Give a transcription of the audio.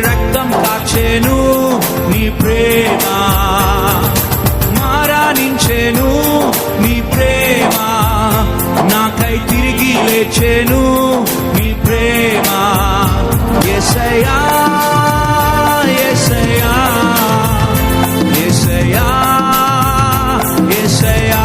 రక్తం కాచేను నీ ప్రేమ మారానించేను నీ ప్రేమ నాకై తిరిగి లేచేను నీ ప్రేమ. ఎసయా ఎసయా ఎసయా ఎసయా